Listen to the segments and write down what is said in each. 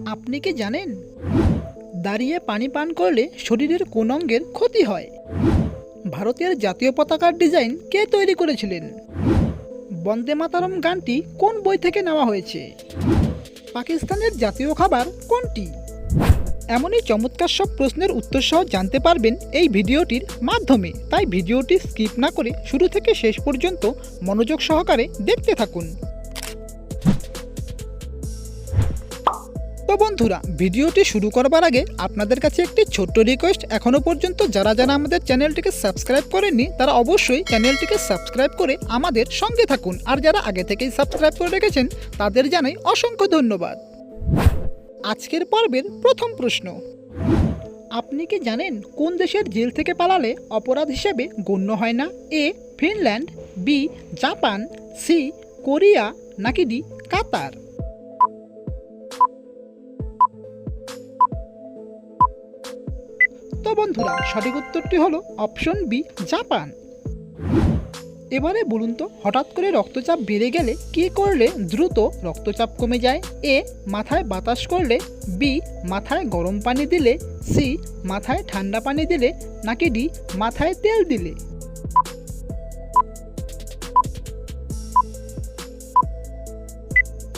আপনি কি জানেন? দাঁড়িয়ে পানি পান করলে শরীরের কোন অঙ্গের ক্ষতি হয়? ভারতের জাতীয় পতাকার ডিজাইন কে তৈরি করেছিলেন? বন্দে মাতারম গানটি কোন বই থেকে নেওয়া হয়েছে? পাকিস্তানের জাতীয় খাবার কোনটি? এমনই চমৎকার সব প্রশ্নের উত্তর সহ জানতে পারবেন এই ভিডিওটির মাধ্যমে। তাই ভিডিওটি স্কিপ না করে শুরু থেকে শেষ পর্যন্ত মনোযোগ সহকারে দেখতে থাকুন। বন্ধুরা, ভিডিওটি শুরু করবার আগে আপনাদের কাছে একটি ছোট্ট রিকোয়েস্ট এখনও পর্যন্ত যারা যারা আমাদের চ্যানেলটিকে সাবস্ক্রাইব করেননি, তারা অবশ্যই চ্যানেলটিকে সাবস্ক্রাইব করে আমাদের সঙ্গে থাকুন। আর যারা আগে থেকেই সাবস্ক্রাইব করে রেখেছেন, তাদের জানাই অসংখ্য ধন্যবাদ। আজকের পর্বের প্রথম প্রশ্ন। আপনি কি জানেন কোন দেশের জেল থেকে পালালে অপরাধ হিসেবে গণ্য হয় না? A, Finland, B, Japan, C, Korea, নাকি ডি, কাতার? তো বন্ধুরা, সঠিক উত্তরটি হলো অপশন বি, জাপান। এবারে বলুন তো, হঠাৎ করে রক্তচাপ বেড়ে গেলে কী করলে দ্রুত রক্তচাপ কমে যায়? এ, মাথায় বাতাস করলে, বি, মাথায় গরম পানি দিলে, সি, মাথায় ঠান্ডা পানি দিলে, নাকি ডি, মাথায় তেল দিলে?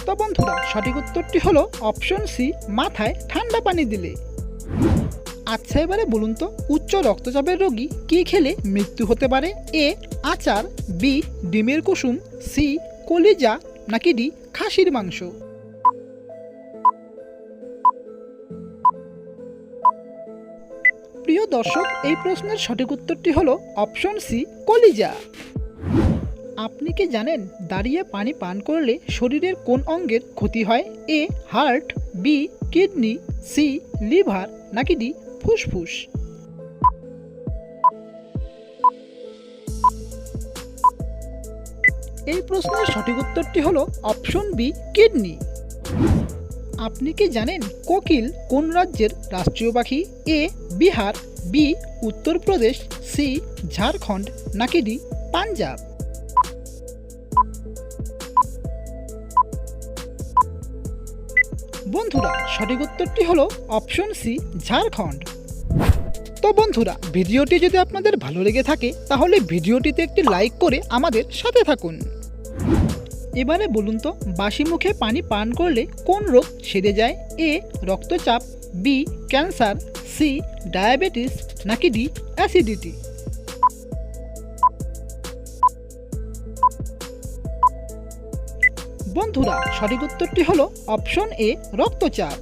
তো বন্ধুরা, সঠিক উত্তরটি হলো অপশন সি, মাথায় ঠান্ডা পানি দিলে। আচ্ছা এবারে বলুন তো, উচ্চ রক্তচাপের রোগী কী খেলে মৃত্যু হতে পারে? এ, আচার, বি, ডিমের কুসুম, সি, কলিজা, নাকি ডি, খাসির মাংস? প্রিয় দর্শক, এই প্রশ্নের সঠিক উত্তরটি হলো অপশন সি, কলিজা। আপনি কি জানেন দাঁড়িয়ে পানি পান করলে শরীরের কোন অঙ্গের ক্ষতি হয়? A, heart, B, kidney, C, liver, নাকি ডি ফুসফুস। এই প্রশ্নের সঠিক উত্তরটি হলো অপশন বি, কিডনি। আপনি কি জানেন কোকিল কোন রাজ্যের রাষ্ট্রীয় পাখি? A, Bihar, B, Uttar Pradesh, C, Jharkhand, নাকি ডি, পাঞ্জাব? বন্ধুরা, সঠিক উত্তরটি হলো অপশন সি ঝাড়খণ্ড। তো বন্ধুরা, ভিডিওটি যদি আপনাদের ভালো লেগে থাকে, তাহলে ভিডিওটিতে একটি লাইক করে আমাদের সাথে থাকুন। এবারে বলুন তো, বাসি মুখে পানি পান করলে কোন রোগ সেরে যায়? এ, রক্তচাপ, বি, ক্যান্সার, সি, ডায়াবেটিস, নাকি ডি, অ্যাসিডিটি? বন্ধুরা, সঠিক উত্তরটি হলো অপশন এ, রক্তচাপ।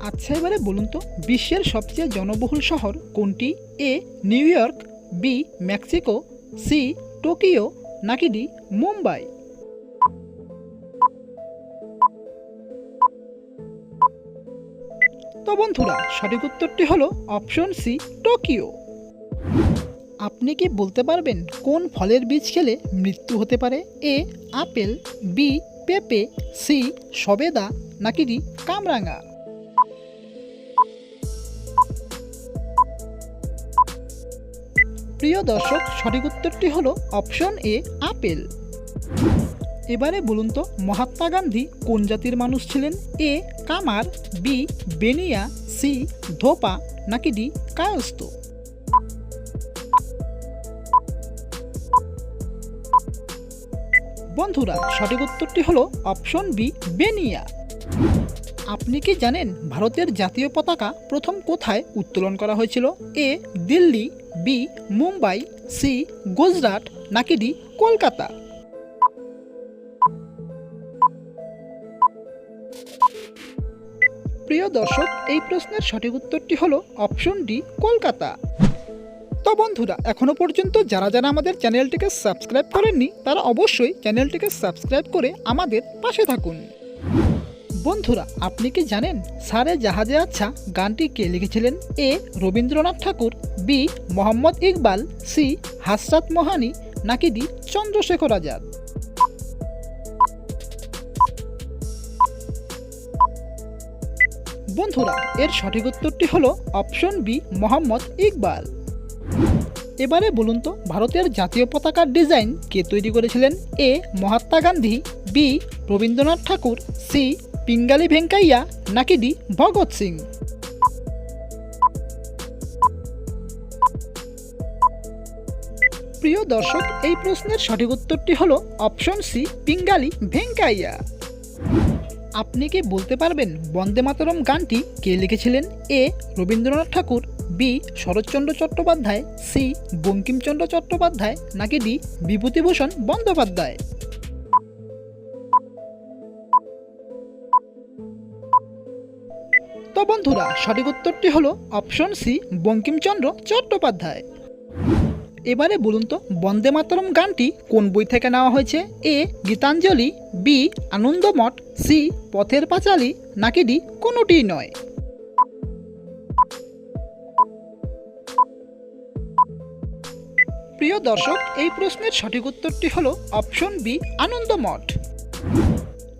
আচ্ছা এবারে বলুন তো, বিশ্বের সবচেয়ে জনবহুল শহর কোনটি? A, New York, B, Mexico, C, Tokyo, নাকি ডি, মুম্বাই? তো বন্ধুরা, সঠিক উত্তরটি হলো অপশন সি, টোকিও। আপনি কি বলতে পারবেন কোন ফলের বীজ খেলে মৃত্যু হতে পারে? এ, আপেল, বি, পেঁপে, সি, সবেদা, নাকি ডি, কামরাঙা? প্রিয় দর্শক, সঠিক উত্তরটি হলো অপশন এ, আপেল। এবারে বলুন তো, মহাত্মা গান্ধী কোন জাতির মানুষ ছিলেন? এ, কামার, বি, বেনিয়া, সি, ধোপা, নাকি ডি, কায়স্থ? বন্ধুরা, সঠিক উত্তরটি হলো অপশন বি, বেনিয়া। আপনি কি জানেন ভারতের জাতীয় পতাকা প্রথম কোথায় উত্তোলন করা হয়েছিল? A, Delhi, B, Mumbai, C, Gujarat, নাকি ডি, কলকাতা? প্রিয় দর্শক, এই প্রশ্নের সঠিক উত্তরটি হলো অপশন ডি, কলকাতা। তো বন্ধুরা, এখনও পর্যন্ত যারা যারা আমাদের চ্যানেলটিকে সাবস্ক্রাইব করেননি, তারা অবশ্যই চ্যানেলটিকে সাবস্ক্রাইব করে আমাদের পাশে থাকুন। বন্ধুরা, আপনি কি জানেন, সারে জাহাজে আচ্ছা গানটি কে লিখেছিলেন? A. Rabindranath Tagore, B. Mohammad Iqbal, C. Hasrat Mohani, নাকি ডি. চন্দ্রশেখর আজাদ? বন্ধুরা, এর সঠিক উত্তরটি হলো অপশন বি, মোহাম্মদ ইকবাল। এবারে বলুন তো, ভারতের জাতীয় পতাকার ডিজাইন কে তৈরি করেছিলেন? A. Mahatma Gandhi, B. Rabindranath Tagore, C. Pingali Venkayya, নাকি ডি. ভগৎ সিং? প্রিয় দর্শক, এই প্রশ্নের সঠিক উত্তরটি হলো অপশন সি, পিঙ্গালি ভেঙ্কাইয়া। আপনি কি বলতে পারবেন বন্দে মাতরম গানটি কে লিখেছিলেন? A. Rabindranath Tagore B, Saratchandra Chattopadhyay, C, Bankimchandra Chattopadhyay, নাকি ডি, বিভূতিভূষণ বন্দ্যোপাধ্যায়? তো বন্ধুরা, সঠিক উত্তরটি হলো অপশন সি, বঙ্কিমচন্দ্র চট্টোপাধ্যায়। এবারে বলুন তো, বন্দে মাতরম গানটি কোন বই থেকে নেওয়া হয়েছে? A, Gitanjali, B, Anandamath, C, Pather Panchali, নাকি ডি, কোনোটিই নয়? প্রিয় দর্শক, এই প্রশ্নের সঠিক উত্তরটি হলো অপশন বি, আনন্দ মঠ।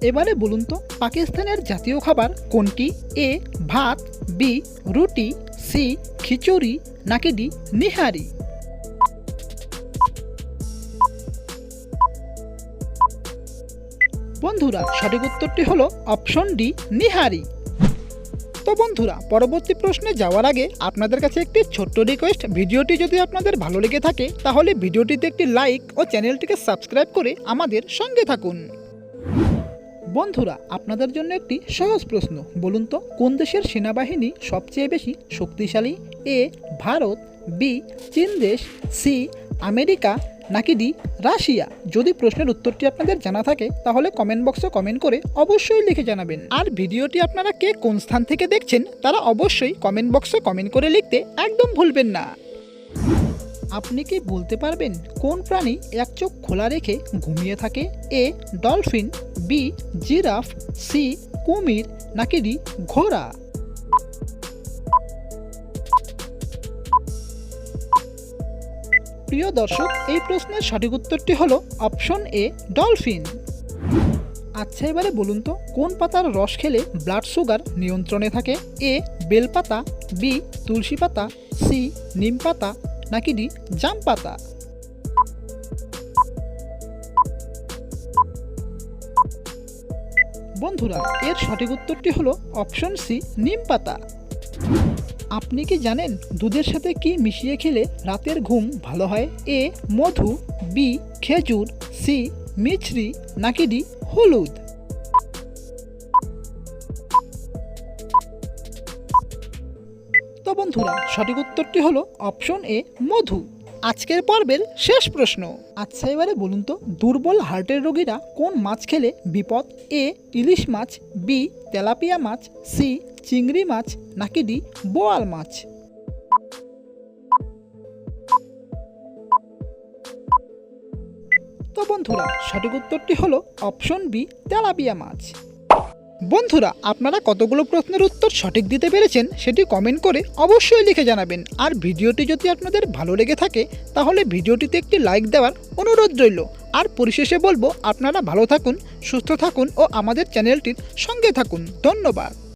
এবারে বলুন তো, পাকিস্তানের জাতীয় খাবার কোনটি? এ, ভাত, বি, রুটি, সি, খিচুড়ি, নাকি ডি, নিহারি? বন্ধুরা, সঠিক উত্তরটি হলো অপশন ডি, নিহারি। তো বন্ধুরা, পরবর্তী প্রশ্নে যাওয়ার আগে আপনাদের কাছে একটি ছোট্ট রিকোয়েস্ট ভিডিওটি যদি আপনাদের ভালো লেগে থাকে, তাহলে ভিডিওটিতে একটি লাইক ও চ্যানেলটিকে সাবস্ক্রাইব করে আমাদের সঙ্গে থাকুন। বন্ধুরা, আপনাদের জন্য একটি সহজ প্রশ্ন। বলুন তো, কোন দেশের সেনাবাহিনী সবচেয়ে বেশি শক্তিশালী? এ, ভারত, বি, চীন দেশ, সি, আমেরিকা নাকি ডি? রাশিয়া, যদি প্রশ্নের উত্তরটি আপনাদের জানা থাকে, তাহলে কমেন্ট বক্সে কমেন্ট করে অবশ্যই লিখে জানাবেন। আর ভিডিওটি আপনারা কে কোন স্থান থেকে দেখছেন, তারা অবশ্যই কমেন্ট বক্সে কমেন্ট করে লিখতে একদম ভুলবেন না। আপনি কি বলতে পারবেন, কোন প্রাণী এক চোখ খোলা রেখে ঘুমিয়ে থাকে? A, dolphin, B, giraffe, C, কুমির, নাকি ডি, ঘোড়া? প্রিয় দর্শক, এই প্রশ্নের সঠিক উত্তরটি হলো অপশন এ, ডলফিন। আচ্ছা এবারে বলুন তো, কোন পাতার রস খেলে ব্লাড সুগার নিয়ন্ত্রণে থাকে? এ বেলপাতা বি, তুলসী পাতা, সি, নিম পাতা, নাকি ডি, জাম পাতা? বন্ধুরা, এর সঠিক উত্তরটি হলো অপশন সি, নিম পাতা। আপনি কি জানেন দুধের সাথে কি মিশিয়ে খেলে রাতের ঘুম ভালো হয়? এ, মধু, বি, খেজুর, সি, মিছরি, নাকি ডি, হলুদ? বন্ধুরা, সঠিক উত্তরটি হলো অপশন এ, মধু। আজকের পর্বের শেষ প্রশ্ন। আচ্ছা এবারে বলুন তো, দুর্বল হার্টের রোগীরা কোন মাছ খেলে? বিপদ? এ, ইলিশ মাছ, বি, তেলাপিয়া মাছ, সি, চিংড়ি মাছ, নাকি ডি, বোয়াল মাছ? তো বন্ধুরা, সঠিক উত্তরটি হলো অপশন বি, তেলাপিয়া মাছ। বন্ধুরা, আপনারা কতগুলো প্রশ্নের উত্তর সঠিক দিতে পেরেছেন সেটি কমেন্ট করে অবশ্যই লিখে জানাবেন। আর ভিডিওটি যদি আপনাদের ভালো লেগে থাকে, তাহলে ভিডিওটিতে একটি লাইক দেওয়ার অনুরোধ রইল। আর পরিশেষে বলব, আপনারা ভালো থাকুন, সুস্থ থাকুন ও আমাদের চ্যানেলটির সঙ্গে থাকুন। ধন্যবাদ।